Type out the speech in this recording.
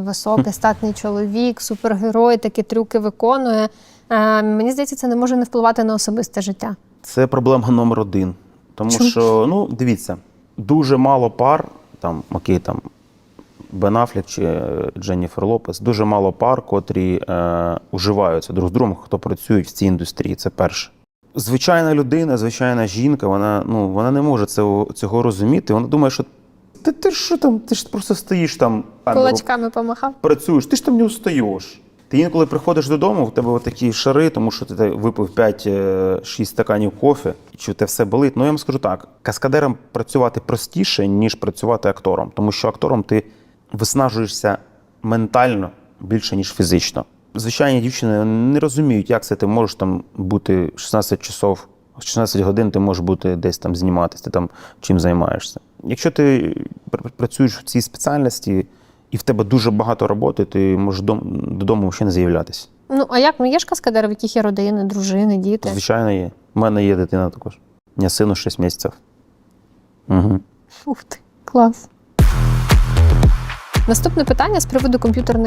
Високий, статний чоловік, супергерой, такі трюки виконує. Е, мені здається, це не може не впливати на особисте життя. Це проблема номер один. Тому Чому? що, ну, дивіться, дуже мало пар, там, окей, там, Бен Аффлек чи е, Дженніфер Лопес, дуже мало пар, котрі е, уживаються друг з другом, хто працюють в цій індустрії. Це перше. Звичайна людина, звичайна жінка, вона, ну, вона не може цього, цього розуміти. Вона думає, що ти, ти що там, ти ж просто стоїш там, камеру Кулачками помахав. працюєш, ти ж там не устаєш. Ти інколи приходиш додому, в тебе такі шари, тому що ти випив 5-6 стаканів кофе, чи те все болить. Ну я вам скажу так: каскадером працювати простіше, ніж працювати актором, тому що актором ти виснажуєшся ментально більше, ніж фізично. Звичайні дівчини не розуміють, як це ти можеш там бути 16 часов, 16 годин ти можеш бути десь там зніматися, ти там чим займаєшся. Якщо ти працюєш в цій спеціальності і в тебе дуже багато роботи, ти можеш дом- додому ще не з'являтися. Ну а як? Ну є ж каскадери, в яких є родини, дружини, діти. Звичайно, є. У мене є дитина також. У мене сину 6 місяців. Угу. Ух ти, клас. Наступне питання з приводу комп'ютерної